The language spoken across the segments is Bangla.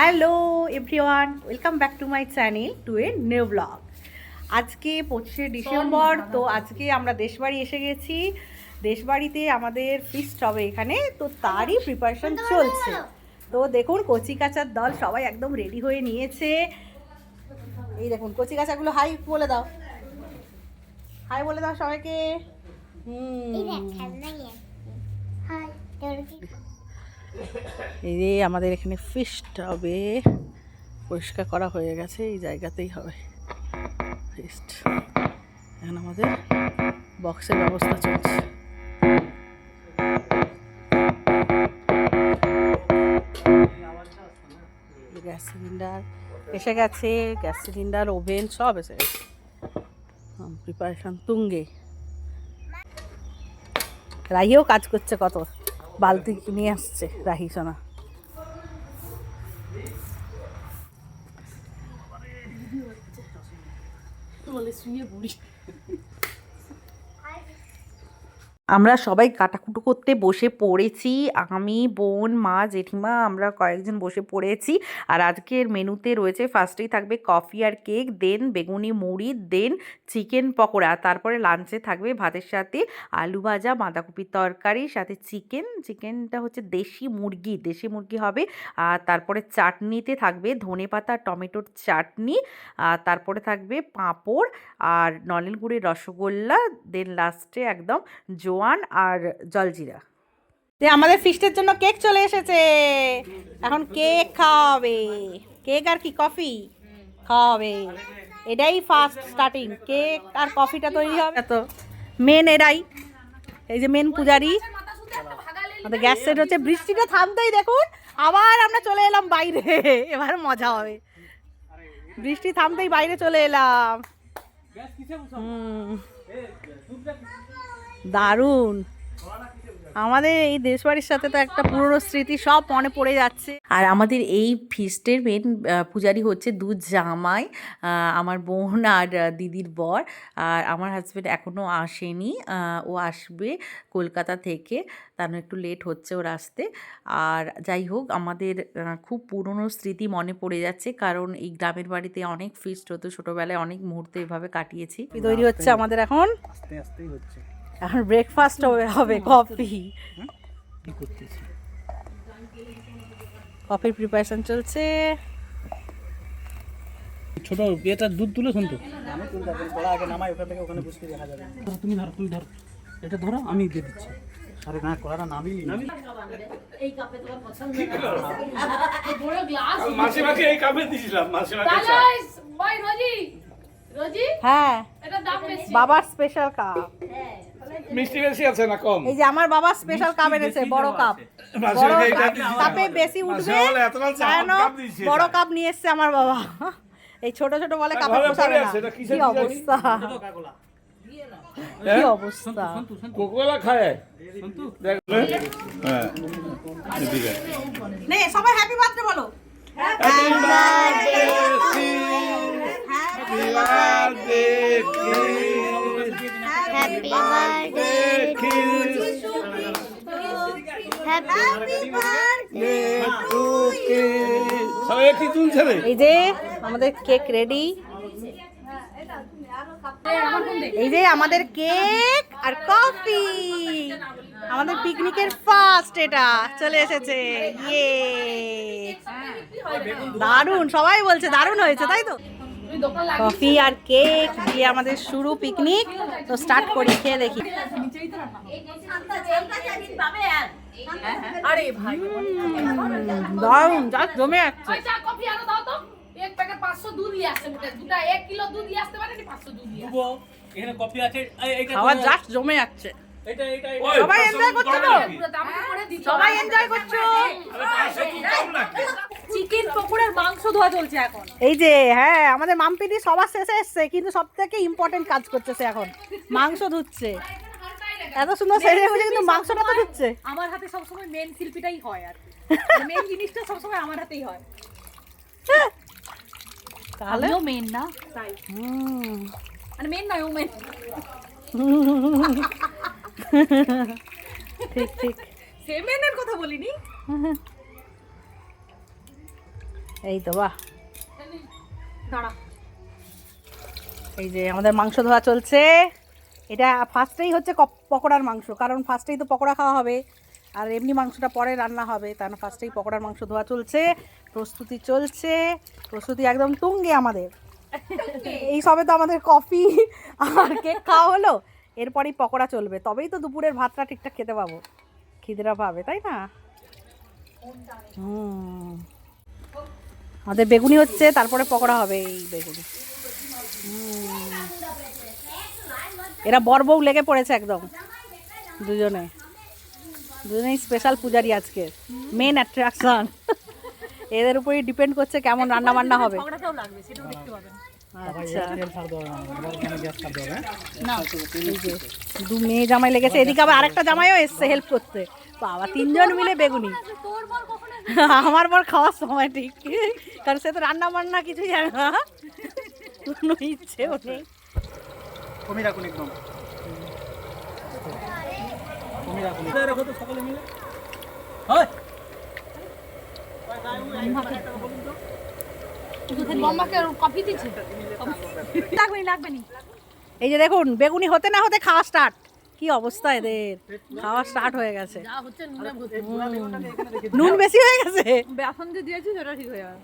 Hello everyone welcome back to my channel to a new blog আজকে পঁচিশে ডিসেম্বর তো আজকে আমরা দেশবাড়ি এসে গেছি। দেশবাড়িতে আমাদের ফিস্ট হবে এখানে তো তারই প্রিপারেশন চলছে। তো দেখুন কচি কাচার দল সবাই একদম রেডি হয়ে নিয়েছে। এই দেখুন কচি কাচাগুলো হাই বলে দাও। হাই বলে দাও সবাইকে। হুম। এই যে আমাদের এখানে ফিস্ট হবে। পরিষ্কার করা হয়ে গেছে, এই জায়গাতেই হবে। ফিস্ট এখন আমাদের বক্সের ব্যবস্থা চলছে। গ্যাস সিলিন্ডার এসে গেছে, গ্যাস সিলিন্ডার, ওভেন সব এসে গেছে। প্রিপারেশন তুঙ্গে। রাহিও কাজ করছে কত বালতি নিয়ে আসছে রাহি সোনা আমরা সবাই কাটাকুটো করতে বসে পড়েছি। আমি, বোন, মা, জেঠিমা, আমরা কয়েকজন বসে পড়েছি। আর আজকের মেনুতে রয়েছে ফার্স্টেই থাকবে কফি আর কেক দেন বেগুনি মুড়ি দেন চিকেন পকোড়া। তারপরে লাঞ্চে থাকবে ভাতের সাথে আলু ভাজা, বাঁধাকপির তরকারি, সাথে চিকেন চিকেনটা হচ্ছে দেশি মুরগি দেশি মুরগি হবে। আর তারপরে চাটনিতে থাকবে ধনে পাতা, টমেটোর চাটনি। আর তারপরে থাকবে পাঁপড় আর নলেন গুড়ের রসগোল্লা। দেন লাস্টে একদম জোয়ান আর জলজিরা। যে আমাদের ফিস্টের জন্য কেক চলে এসেছে। এখন কেক খাওয়াবে। কেক আর কি? কফি খাওয়াবে। এটাই ফার্স্ট স্টার্টিং কেক আর কফিটা তৈরি হবে। তো মেন এরাই। এই যে মেন পূজারি। আমাদের গ্যাস সেট হচ্ছে। বৃষ্টিটা থামতেই দেখুন। আবার আমরা চলে এলাম বাইরে। এবার মজা হবে। বৃষ্টি থামতেই বাইরে চলে এলাম। হুম। দারুণ। আমাদের এই দেশবাড়ির সাথে তো একটা পুরনো স্মৃতি সব মনে পড়ে যাচ্ছে। আর আমাদের এই ফিস্টের মেন পূজারি হচ্ছে দু জামাই আমার বোন আর দিদির বর। আর আমার হাজব্যান্ড এখনও আসেনি ও আসবে কলকাতা থেকে। তার একটু লেট হচ্ছে ওর আসতে। আর যাই হোক আমাদের খুব পুরনো স্মৃতি মনে পড়ে যাচ্ছে। কারণ এই গ্রামের বাড়িতে অনেক ফিস্ট হতো ছোটোবেলায় অনেক মুহূর্তে এভাবে কাটিয়েছি। তৈরি হচ্ছে আমাদের এখন। আস্তে আস্তেই হচ্ছে। এখন ব্রেকফাস্ট হবে হবে কফি কি করতেছি? কফির প্রিপারেশন চলছে। ছোট এটা দুধ তুলেছেন তো। আমি তুলতে আগে নামাই ওখান থেকে ওখানে বসতে দেখা যাবে তুমি ধরো তুমি ধরো। এটা ধরো আমি দিয়ে দিচ্ছি। আরে না নামিলি নামি মাসিমাকে এই কাপে দিয়েছিলাম মাসিমাকে চা। ভাই রোজি? রোজি? হ্যাঁ। এটা দাম বেশি। বাবার স্পেশাল কাপ মিষ্টি বেশি আছে না কম? এই যে আমার বাবা স্পেশাল কাপ এনেছে বড় কাপ বড় কাপ বেশি উঠবে কেন বড় কাপ নিয়ে এসছে আমার বাবা। এই ছোট ছোট বলে কাপে পোষাবে না। কি অবস্থা? কি হ্যাঁ? অবস্থা? কোকোলা খায়? হ্যাঁ। নে সবাই হ্যাপি বার্থডে বলো. Happy birthday to you. Happy birthday, to you. happy Birthday to you. সবাই একই তুলছে রে। এই যে আমাদের কেক রেডি এই যে আমাদের কেক আর কফি। আমাদের পিকনিকের ফার্স্ট এটা। চলে এসেছে। ইয়ে দারুণ সবাই বলছে দারুণ হয়েছে তাই তো? কফি আর কেক দিয়ে আমাদের শুরু পিকনিক। তো স্টার্ট করি খেয়ে দেখি। দারুণ যা জমে যাচ্ছে ওই চা কফি আরও দাও তো। এক প্যাকেট 500 দুধ নিয়ে আসছে মোটে দুটা 1 কিলো দুধ নিয়ে আসতে পারে 500 দুধ নিয়ে আসতে। এখানে কপি আছে। এই- এইটা খাবার জাস্ট জমে যাচ্ছে সবাই তো? সবাই এনজয় করছ? চিকেন পকোড়ার মাংস ধোয়া চলছে এখন। এই যে হ্যাঁ আমাদের মামপিটি সবার শেষে এসছে কিন্তু সব থেকে ইম্পর্টেন্ট কাজ করতেছে এখন। মাংস ধুচ্ছে। এত সুন্দর সেজে কিন্তু মাংসটা তো ধুচ্ছে। আমার হাতে সবসময় মেন শিল্পীটাই হয় আর মেন জিনিসটা সবসময় আমার হাতেই হয়। তাহলে? মেন না। তাই হুম। মানে মেন নয় ও মেন ঠিক ঠিক। সে মেনের কথা বলিনি। এই তো বাহ। এই যে আমাদের মাংস ধোয়া চলছে। এটা ফার্স্টেই হচ্ছে পকোড়ার মাংস কারণ ফার্স্টেই তো পকোড়া খাওয়া হবে। আর এমনি মাংসটা পরে রান্না হবে তার ফার্স্টেই পকোড়ার মাংস ধোয়া চলছে প্রস্তুতি চলছে। প্রস্তুতি একদম তুঙ্গে আমাদের। এই সবে তো আমাদের কফি আর কেক খাওয়া হলো। এরপরেই পকোড়া চলবে। তবেই তো দুপুরের ভাতটা ঠিকঠাক খেতে পাবো। খিদেরা পাবে, তাই না? আমাদের বেগুনি হচ্ছে, তারপরে পকোড়া হবে এই বেগুনি। এরা বর বউ লেগে পড়েছে একদম। দুজনে। দুজনেই স্পেশাল পূজারি আজকে। মেন অ্যাট্রাকশন এদের উপরেই ডিপেন্ড করছে কেমন রান্না বান্না হবে আচ্ছা। হ্যাঁ? দু মেয়ে জামাই লেগেছে এদিকে আবার আরেকটা জামাইও এসছে হেল্প করতে। বাবা তিনজন মিলে বেগুনি। আমার বর খাওয়ার সময় ঠিক। কারণ সে তো রান্না বান্না কিছুই জানে না। কোনো ইচ্ছেও নেই। কমই রাখুন একদম। কমই রাখুন। রাখো তো সকলে মিলে? হয়। এই যে দেখুন বেগুনি হতে না হতে খাওয়া স্টার্ট কি অবস্থা এদের? খাওয়া স্টার্ট হয়ে গেছে। যা হচ্ছে নুনে বেশি হয়ে গেছে। বেসন যে দিয়েছি সেটা ঠিক হয়ে যাবে।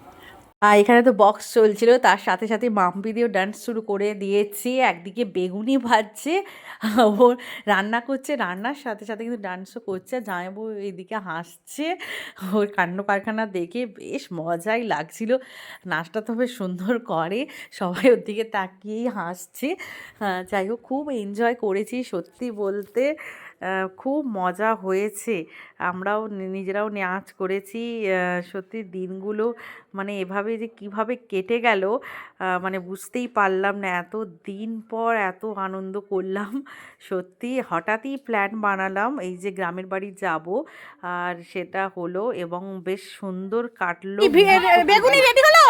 আর এখানে তো বক্স চলছিল, তার সাথে সাথে মাম্পি দিয়েও ডান্স শুরু করে দিয়েছে। একদিকে বেগুনি ভাজছে ওর রান্না করছে, রান্নার সাথে সাথে কিন্তু ডান্সও করছে, আর জামাইবাবু এইদিকে হাসছে। ওর কাণ্ড কারখানা দেখে বেশ মজাই লাগছিল। নাচটা তো বেশ সুন্দর করে, সবাই ওর দিকে তাকিয়েই হাসছে। যাই হোক, খুব এনজয় করেছি সত্যি বলতে। খুব মজা হয়েছে। আমরাও নিজেরাও নাচ করেছি। সত্যি দিনগুলো মানে এভাবে যে কীভাবে কেটে গেল মানে বুঝতেই পারলাম না। এত দিন পর এত আনন্দ করলাম। সত্যি হঠাৎই প্ল্যান বানালাম এই যে গ্রামের বাড়ি যাব। আর সেটা হলো এবং বেশ সুন্দর কাটলো বেগুনি রেডি হলো?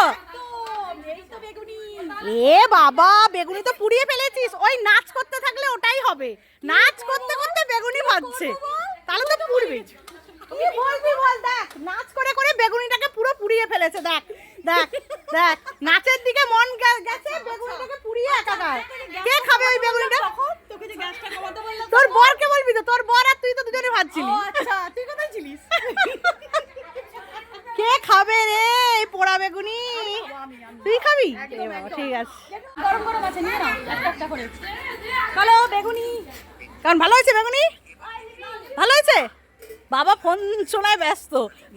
এ বাবা বেগুনি তো পুড়িয়ে ফেলেছিস। ওই নাচ করতে থাকলে ওটাই হবে। নাচ করতে করতে বেগুনি ভাজছে। তাহলে তো পুড়বে কি বলবি বল দেখ নাচ করে করে বেগুনিটাকে পুরো পুড়িয়ে ফেলেছে দেখ দেখ দেখ। নাচের দিকে মন গেছে বেগুনিটাকে পুড়িয়ে একাকার। কে খাবে ওই বেগুনিটা? তোর বরকে বলবি তো তোর বর আর তুই তো দুজনে ভাজছিলি। আচ্ছা তুই কোথায় ছিলিস? কে খাবে রে এই পোড়া বেগুনি? তুই খাবি? এ বাবা, ঠিক আছে। হ্যালো বেগুনি। কেমন ভালো হয়েছে বেগুনি? ভালো হয়েছে? বাবা ফোন শোনায় ব্যস্ত।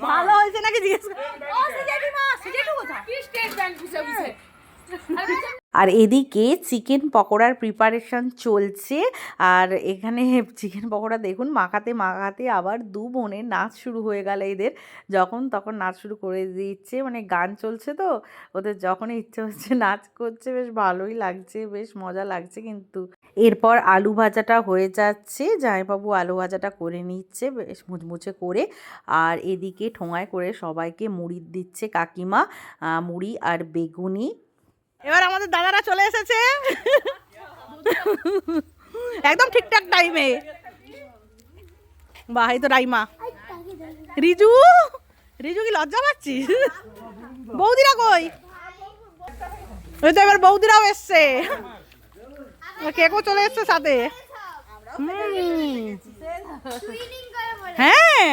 ভালো হয়েছে নাকি জিজ্ঞেস আর এদিকে চিকেন পকোড়ার প্রিপারেশন চলছে। আর এখানে চিকেন পকোড়া দেখুন, মাখাতে মাখাতে আবার দু বোনের নাচ শুরু হয়ে গেল এদের। যখন তখন নাচ শুরু করে দিচ্ছে মানে গান চলছে তো, ওদের যখন ইচ্ছে হচ্ছে নাচ করছে, বেশ ভালোই লাগছে, বেশ মজা লাগছে কিন্তু। এরপর আলু ভাজাটা হয়ে যাচ্ছে, জামাইবাবু আলু ভাজাটা করে নিচ্ছে, বেশ মুচমুচে করে। আর এদিকে ঠোঙায় করে সবাইকে মুড়ি দিচ্ছে কাকিমা মুড়ি আর বেগুনি। এবার আমাদের দাদারা চলে এসেছে। একদম ঠিকঠাক টাইমে বাহ, এই তো রাইমা। রিজু? রিজু কি লজ্জা পাচ্ছিস? বৌদিরা কই? ওই তো এবার বৌদিরাও এসছে। কেকও চলে এসছে সাথে? হ্যাঁ।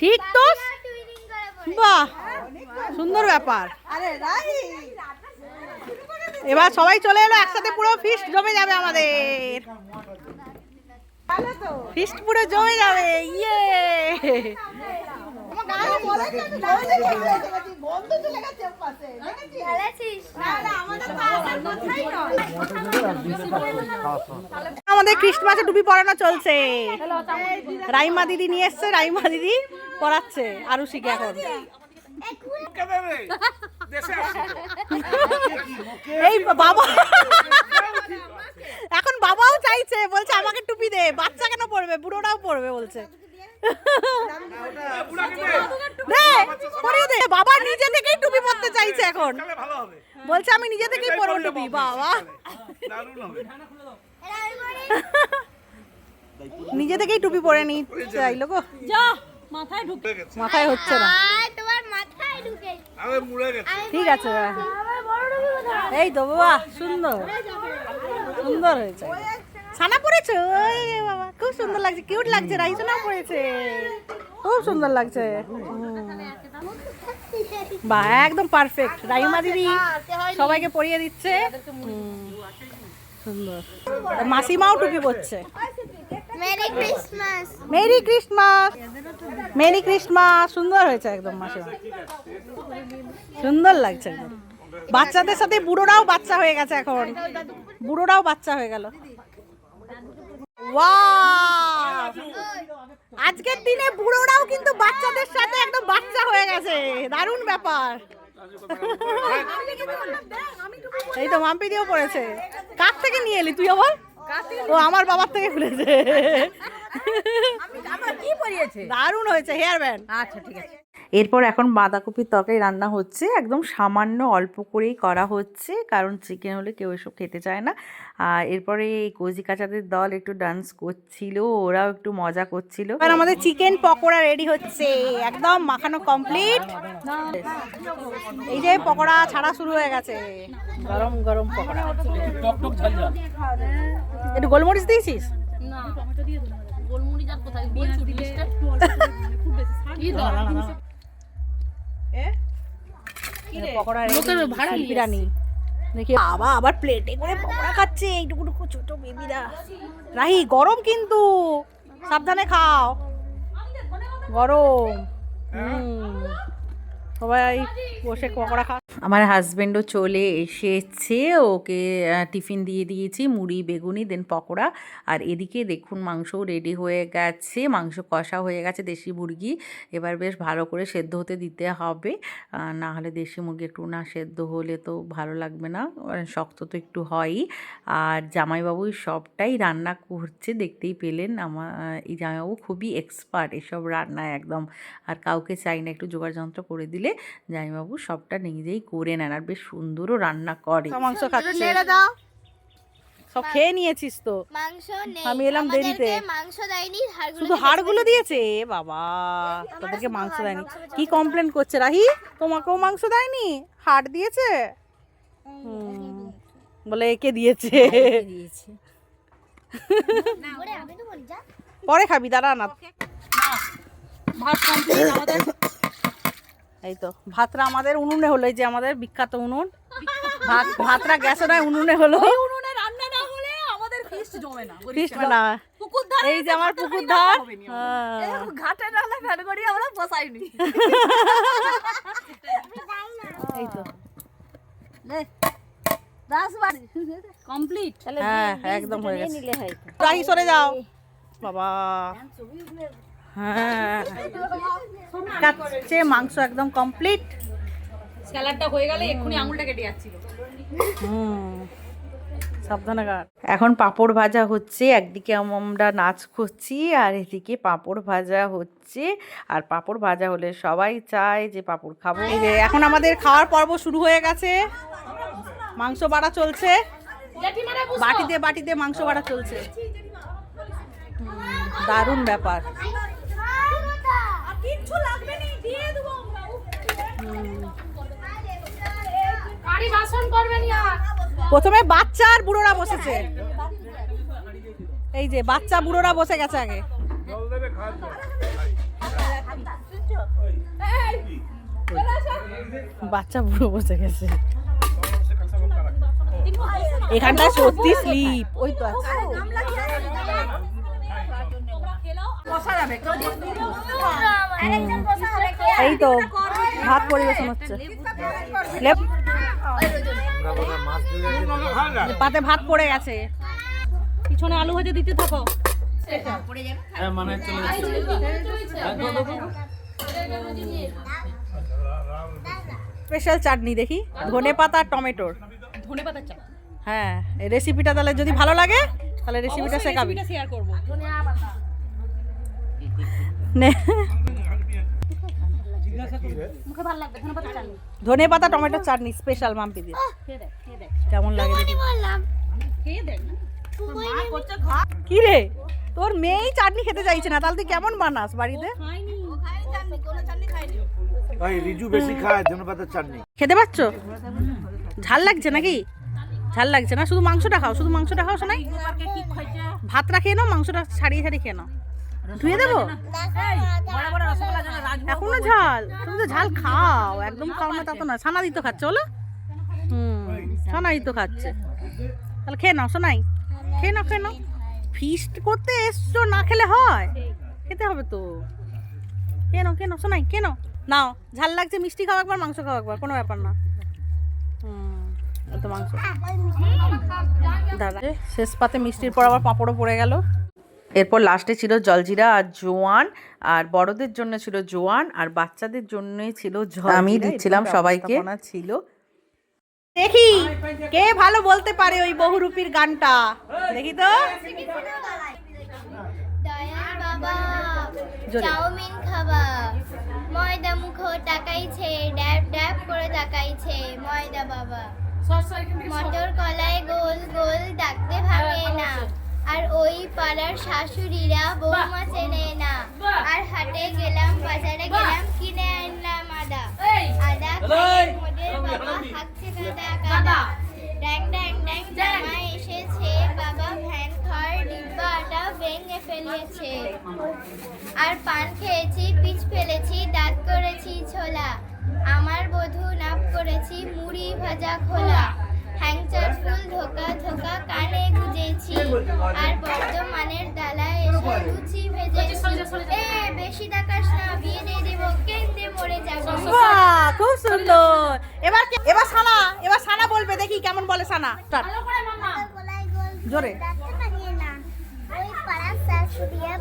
ঠিক তো? বাহ, সুন্দর ব্যাপার। এবার সবাই চলে এলো, একসাথে পুরো ফিস্ট জমে যাবে আমাদের। ফিস্ট পুরো জমে যাবে ইয়ে আমাদের খ্রিস্টমাসে টুপি পরানো চলছে। রাইমা দিদি নিয়ে এসছে, রাইমা দিদি পড়াচ্ছে আরুষিকে এখন। এই বাবা। এখন বাবাও চাইছে বলছে আমাকে টুপি দে। বাচ্চা কেন পড়বে? বুড়োটাও পড়বে বলছে। বাবা নিজে থেকেই টুপি পরতে চাইছে এখন। বলছে আমি নিজে থেকেই পরবো টুপি। বাবা। নিজে থেকেই টুপি পরে নি চাইলো গো। মাথায় ঢুকে মাথায় হচ্ছে না। তোমার মাথায় ঢুকে। আরে মুড়ে গেছে। ঠিক আছে এই তো বাবা সুন্দর। সুন্দর হয়েছে। ছানা পড়েছে? ওই বাবা খুব সুন্দর লাগছে। কিউট লাগছে রাইসোনা পড়েছে। খুব সুন্দর লাগছে। বাহ একদম পারফেক্ট রাইমা দিদি সবাইকে পরিয়ে দিচ্ছে। সুন্দর। মাসিমাও টুপি পরছে। Merry Christmas merry Christmas merry Christmas সুন্দর হয়েছে একদম মাসিমা। সুন্দর লাগছে একদম। বাচ্চাদের সাথে বুড়োরাও বাচ্চা হয়ে গেছে এখন। বুড়োরাও বাচ্চা হয়ে গেল। Wow! আজকের দিনে বুড়োরাও কিন্তু বাচ্চাদের সাথে একদম বাচ্চা হয়ে গেছে। দারুণ ব্যাপার। এই তো মাম্পি দিয়েও পড়েছে। কার থেকে নিয়ে এলি তুই আবার? ও আমার বাবার থেকে খুলেছে। দারুণ হয়েছে হেয়ার ব্যান্ড আচ্ছা ঠিক আছে। এরপর এখন বাঁধাকপির তরকারি রান্না হচ্ছে। একদম সামান্য অল্প করেই করা হচ্ছে কারণ চিকেন হলে কেউ এসব খেতে চায় না। আর এরপরে এই কচি কাচাদের দল একটু ডান্স করছিল ওরাও একটু মজা করছিল। এবার আমাদের চিকেন পকোড়া রেডি হচ্ছে একদম মাখানো কমপ্লিট এই যে পকোড়া ছাড়া শুরু হয়ে গেছে। গরম গরম পকোড়া। একটু গোলমরিচ দিয়েছিস? না গোলমরিচ আর কোথায়? পকোড়া বিরিয়ানি দেখি বাবা আবার প্লেটে করে পকোড়া খাচ্ছে এইটুকু টুকু ছোট বেবিরা রাহি গরম কিন্তু। সাবধানে খাও। গরম। হুম। সবাই বসে পকোড়া খা আমার হাজব্যান্ডও চলে এসেছে, ওকে টিফিন দিয়ে দিয়েছি, মুড়ি, বেগুনি, দেন পকোড়া। আর এদিকে দেখুন মাংসও রেডি হয়ে গেছে, মাংস কষা হয়ে গেছে দেশি মুরগি। এবার বেশ ভালো করে সেদ্ধ হতে দিতে হবে। না হলে দেশি মুরগি একটু না সেদ্ধ হলে তো ভালো লাগবে না মানে শক্ত তো একটু হয়ই আর জামাইবাবুই সবটাই রান্না করছে, দেখতেই পেলেন আমার এই জামাইবাবু খুবই এক্সপার্ট এসব রান্নায় একদম। আর কাউকে চাই না একটু জোগাড় যন্ত্র করে দিলে, জামাইবাবু সবটা নিজেই করে নেন আর বেশ সুন্দরও রান্না করে। মাংস খাচ্ছে। সব খেয়ে নিয়েছিস তো। মাংস নেই। আমি এলাম দেরিতে। মাংস দেয়নি শুধু হাড়গুলো দিয়েছে? বাবা তোদেরকে মাংস দেয়নি। কি কমপ্লেন করছে রাহি? তোমাকেও মাংস দেয়নি? হাড় দিয়েছে? বলে একে দিয়েছে। দিয়েছি ওরে, আমি তো বলি যা। পরে খাবি দাঁড়া না। ভাত কমপ্লিট আমাদের এই তো ভাতটা আমাদের উনুনে হলো এই যে আমাদের বিখ্যাত উনুন। ভাত ভাতটা গ্যাসে নয় উনুনে হলো। উনুনে রান্না না হলে আমাদের ফিস্ট জমে না ফিস না। পুকুর ধারে এই যে আমার পুকুর ধার। হ্যাঁ। ঘাটে রান্না ফ্যান করি আমরা বসাইনি। এই তো দাস বাড়ি। কমপ্লিট। হ্যাঁ একদম হয়ে গেছে। সরে যাও। বাবা। হ্যাঁ। কাচ্ছে মাংস একদম কমপ্লিট স্যালাডটা হয়ে গেলে এক্ষুনি আঙুলটা কেটে যাচ্ছিল। হুম। সাবধানে কাট। এখন পাঁপড় ভাজা হচ্ছে একদিকে আমরা নাচ করছি আর এদিকে পাঁপড় ভাজা হচ্ছে। আর পাঁপড় ভাজা হলে সবাই চায় যে পাঁপড় খাব। এখন আমাদের খাওয়ার পর্ব শুরু হয়ে গেছে। মাংস বাড়া চলছে। বাটিতে বাটিতে মাংস বাড়া চলছে। দারুণ ব্যাপার। বাড়ি বাসন করবেন আর। প্রথমে বাচ্চা আর বুড়োরা বসেছে। এই যে বাচ্চা বুড়োরা বসে গেছে আগে। দেবে বাচ্চা বুড়ো বসে গেছে। এখানটা সত্যি স্লিপ ওই তো আছে। এই তো ভাত পরিবেশন হচ্ছে। পাতে ভাত পড়ে গেছে। পিছনে আলু ভাজা দিতে থাকো। হ্যাঁ মানে হ্যাঁ। স্পেশাল চাটনি দেখি। ধনে পাতা আর টমেটোর। ধনে পাতার চা হ্যাঁ রেসিপিটা তাহলে যদি ভালো লাগে তাহলে রেসিপিটা শেখাবি। শেয়ার করব। ধনে পাতার চা ধনে পাতা টমেটোর চাটনি স্পেশাল মাম্পি দিয়ে। কেমন লাগে কি রে? তোর মেয়েই চাটনি খেতে চাইছে না তাহলে তুই কেমন বানাস বাড়িতে? রিজু বেশি খায় ধনেপাতার চাটনি। খেতে পাচ্ছ ঝাল লাগছে নাকি? ঝাল লাগছে না? শুধু মাংসটা খাও শুধু মাংসটা খাও শোনাই ভাতটা খেয়ে নাও মাংসটা ছাড়িয়ে ছাড়িয়ে খেয়ে নাও। ধুয়ে দেবো? এখনও ঝাল। তুমি তো ঝাল খাও একদম খাও না তা তো না ছানা দিত খাচ্ছে বলো হুম ছানা দিত খাচ্ছে। তাহলে খেয়ে নাও শোনাই খেয়ে নাও খেয়ে নাও। ফিস্ট করতে এসছো না খেলে হয়। খেতে হবে তো। কেন কেন শোনাই খেয়ে নাও। ঝাল লাগছে মিষ্টি খাও একবার মাংস খাও একবার কোনো ব্যাপার না। হুম তো মাংস। দাদা শেষ পাতে মিষ্টির পর আবার পাঁপড়ও পড়ে গেল। এরপর লাস্টে ছিল জলজিরা আর জোয়ান আর বড়দের জন্য ছিল জোয়ান আর বাচ্চাদের জন্যই ছিল আমি দিচ্ছিলাম সবাইকে। ছিল। দেখি কে ভালো বলতে পারে ওই বহুরূপীর গানটা? দেখি তো। চাউমিন খাবা। ময়দা মুখো তাকাইছে ড্যাব ড্যাব করে তাকাইছে ময়দা বাবা। মটর কলাই গোল গোল ডাকতে আর ওই পাড়ার শাশুড়িরা বৌমা চেনে না। আর হাটে গেলাম বাজারে গেলাম কিনে আনলাম আদা আদা মোদের বাবা হাঁকছে কাদা কাদা ড্যাং ড্যাং ড্যাং জামা এসেছে বাবা ভ্যান খার ডিব্বাটা ভেঙে ফেলেছে। আর পান খেয়েছি পিচ ফেলেছি দাঁত করেছি ছোলা। আমার বধূ নাপ করেছি মুড়ি ভাজা খোলা। হ্যাংচার ফুল ধোকা ধোকা কানে গুজেছি। আর বর্ধমানের ডালায় এসে লুচি ভেজেছি। এ বেশি তাকাস না বিয়ে দিয়ে দেবো কেন্দ্রে মরে যাব। বাহ খুব সুন্দর। এবার এবার সানা এবার সানা বলবে দেখি কেমন বলে সানা। Start. জোরে। ডাকতে পারিয়ে না। ওই শাশুড়িয়া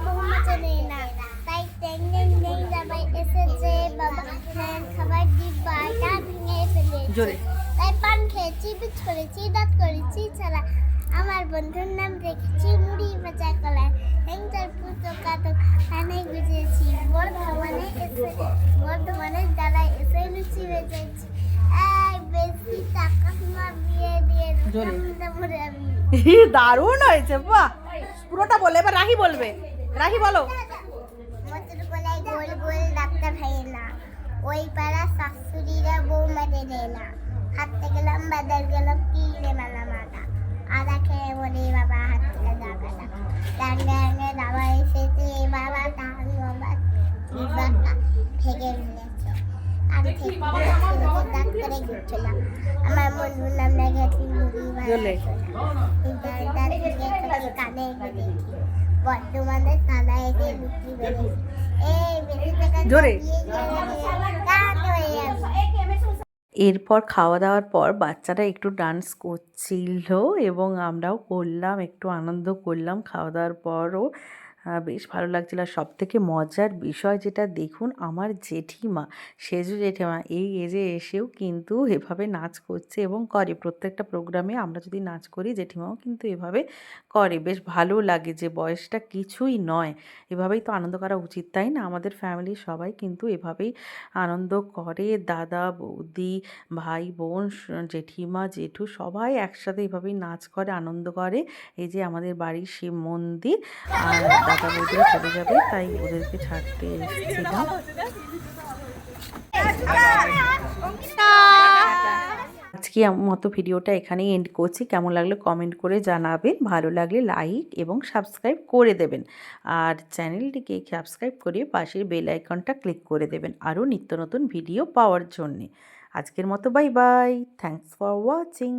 তাই জামাই এসেছে। বাবা ভেঙে ফেলেছে। জোরে। তাই পান খেয়েছি বিচ করেছি দাঁত করেছি ছাড়া আমার বন্ধুর নাম রেখেছি মুড়ি ভাজা কলায়। হ্যাংচার পুতো কাতো কানে গুজেছি বর্ধমানে এসে বর্ধমানে দাঁড়ায় এসে লুচি বেজেছি। এই বেশি টাকা দিয়ে আমি। দারুণ হয়েছে বাহ! পুরোটা বলে এবার রাহি বলবে। রাহি বলো। গোল গোল ডাক্তার ভাই না ওই পাড়া শাশুড়িরা বৌমা দেনে না হাঁটতে গেলাম বাজার গেলাম কিনে মালা মাটা আদা খেয়ে বলে বাবা হাত থেকে জাগাটা ডাঙ্গে ডাঙ্গে দাবা এসেছে বাবা টান বাবা বাবা ভেঙে ফেলেছে। আমি থেকে দাঁত করে আমার বন্ধুর নাম লেগেছি মুড়ি। কানে বর্তমানে তালা এসে বেড়েছে এই টাকা জোরে। এরপর খাওয়া দাওয়ার পর বাচ্চারা একটু ডান্স করছিল এবং আমরাও করলাম, একটু আনন্দ করলাম। খাওয়া দাওয়ার পরও বেশ ভালো লাগছিল। আর সব থেকে মজার বিষয় যেটা দেখুন, আমার জেঠিমা, সেজু জেঠিমা, এই এজে এসেও কিন্তু এভাবে নাচ করছে এবং করে। প্রত্যেকটা প্রোগ্রামে আমরা যদি নাচ করি, জেঠিমাও কিন্তু এভাবে করে। বেশ ভালো লাগে যে বয়সটা কিছুই নয়। এভাবেই তো আনন্দ করা উচিত, তাই না? আমাদের ফ্যামিলির সবাই কিন্তু এভাবেই আনন্দ করে। দাদা, বৌদি, ভাই, বোন জেঠিমা, জেঠু সবাই একসাথে এভাবেই নাচ করে, আনন্দ করে। এই যে আমাদের বাড়ির শিব মন্দির, আর দাদা বৌদিরা চলে যাবে, তাই ওদেরকে ছাড়তে এসেছিলাম আজকে মতো ভিডিওটা এখানেই এন্ড করছি। কেমন লাগল কমেন্ট করে জানাবেন, ভালো লাগলে লাইক এবং সাবস্ক্রাইব করে দেবেন। আর চ্যানেলটিকে সাবস্ক্রাইব করে পাশের বেল আইকনটা ক্লিক করে দেবেন আরও নিত্য নতুন ভিডিও পাওয়ার জন্যে। আজকের মতো bye bye thanks for watching